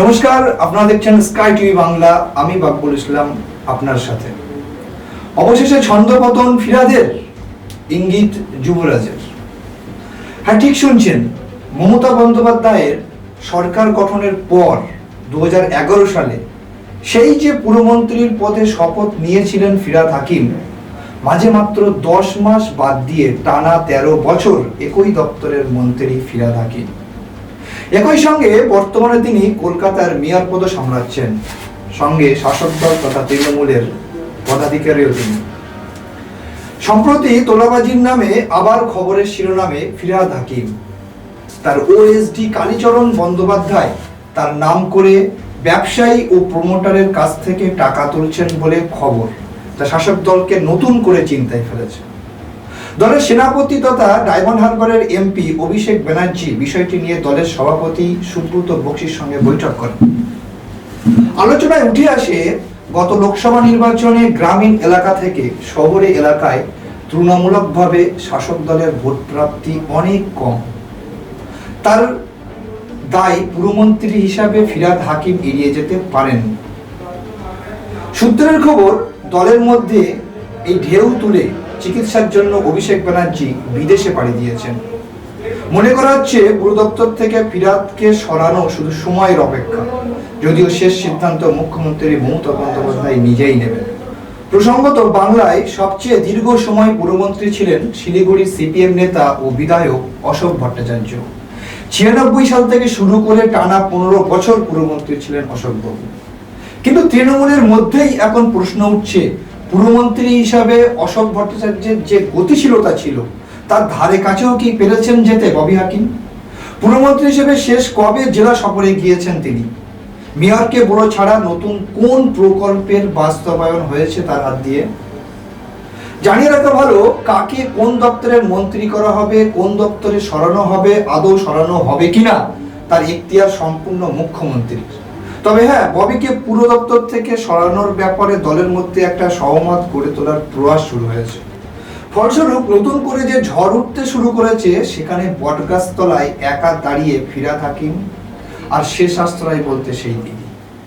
নমস্কার, আপনারা দেখছেন স্কাই টিভি বাংলা। আমি বাকবুল ইসলাম আপনার সাথে। অবশেষে ছন্দপতন ফিরাদের ইঙ্গিত যুবরাজের। হ্যাঁ ঠিক শুনছেন, মমতা বন্দ্যোপাধ্যায়ের সরকার গঠনের পর দু হাজার এগারো সালে সেই যে পুরমন্ত্রীর পদে শপথ নিয়েছিলেন ফিরাদ হাকিম, মাঝে মাত্র দশ মাস বাদ দিয়ে টানা তেরো বছর একই দপ্তরের মন্ত্রী ফিরাদ হাকিম। একই সঙ্গে বর্তমানে তিনি কলকাতার মেয়র পদ সামলাচ্ছেন সঙ্গে শাসক দল তথা তৃণমূলের পদাধিকারীও তিনি। সম্প্রতি তোলাবাজির নামে আবার খবরের শিরোনামে ফিরাদ হাকিম। তার ওএসডি কালীচরণ বন্দ্যোপাধ্যায় তার নাম করে ব্যবসায়ী ও প্রমোটারের কাছ থেকে টাকা তুলছেন বলে খবর। তা শাসক দলকে নতুন করে চিন্তায় ফেলেছে। দলের সেনাপতি তথা ডায়মন্ড হারবারের এমপি অভিষেক ব্যানার্জি বিষয়টি নিয়ে দলের সভাপতি সুব্রত বক্সির সঙ্গে বৈঠক করেন। আলোচনায় উঠে আসে, গত লোকসভা নির্বাচনে গ্রামীণ এলাকা থেকে শহরে এলাকায় তুলনামূলকভাবে শাসক দলের ভোট প্রাপ্তি অনেক কম। তার দায় পুরমন্ত্রী হিসাবে ফিরাদ হাকিম এড়িয়ে যেতে পারেন। সূত্রের খবর, দলের মধ্যে এই ঢেউ তুলে চিকিৎসার জন্য অভিষেক ব্যানার্জি বিদেশে পাড়ি দিয়েছেন। মনে করা হচ্ছে পুরো দপ্তর থেকে ফিরাদকে সরানো শুধু সময়ের অপেক্ষা, যদিও শেষ সিদ্ধান্ত মুখ্যমন্ত্রী মমতা বন্দ্যোপাধ্যায় নিজেই নেবেন। প্রসঙ্গত বাংলায় সবচেয়ে দীর্ঘ সময় পুরমন্ত্রী ছিলেন শিলিগুড়ি সিপিএম নেতা ও বিধায়ক অশোক ভট্টাচার্য। ছিয়ানব্বই সাল থেকে শুরু করে টানা পনেরো বছর পুরমন্ত্রী ছিলেন অশোকবাবু। কিন্তু তৃণমূলের মধ্যেই এখন প্রশ্ন উঠছে পুরমন্ত্রী হিসাবে অশোক ভট্টাচার্যের যে গতিশীলতা ছিল, তার ধারে কাছেও কি পেরেছেন যেতে, ববি হাকিম? পুরমন্ত্রী হিসেবে শেষ কবে জেলা সফরে গিয়েছেন তিনি? মেয়রকে বড় ছাড়া নতুন কোন প্রকল্পের বাস্তবায়ন হয়েছে তার হাত দিয়ে? জানিয়ে রাখা ভালো, কাকে কোন দপ্তরের মন্ত্রী করা হবে, কোন দপ্তরে সরানো হবে, আদৌ সরানো হবে কিনা, তার ইখতিয়ার সম্পূর্ণ মুখ্যমন্ত্রীর। তবে হ্যাঁ ববিকে পুরো দপ্তর থেকে সরানোর ব্যাপারে দলের মধ্যে একটা সহমত গড়ে তোলার প্রয়াস শুরু হয়েছে। ফলস্বরূপ, নতুন করে যে ঝড় উঠতে শুরু করেছে, সেখানে বটগাছতলায় একা দাঁড়িয়ে ফিরা থাকিম, আর শেষ আশ্রয় বলতে সেই দিন।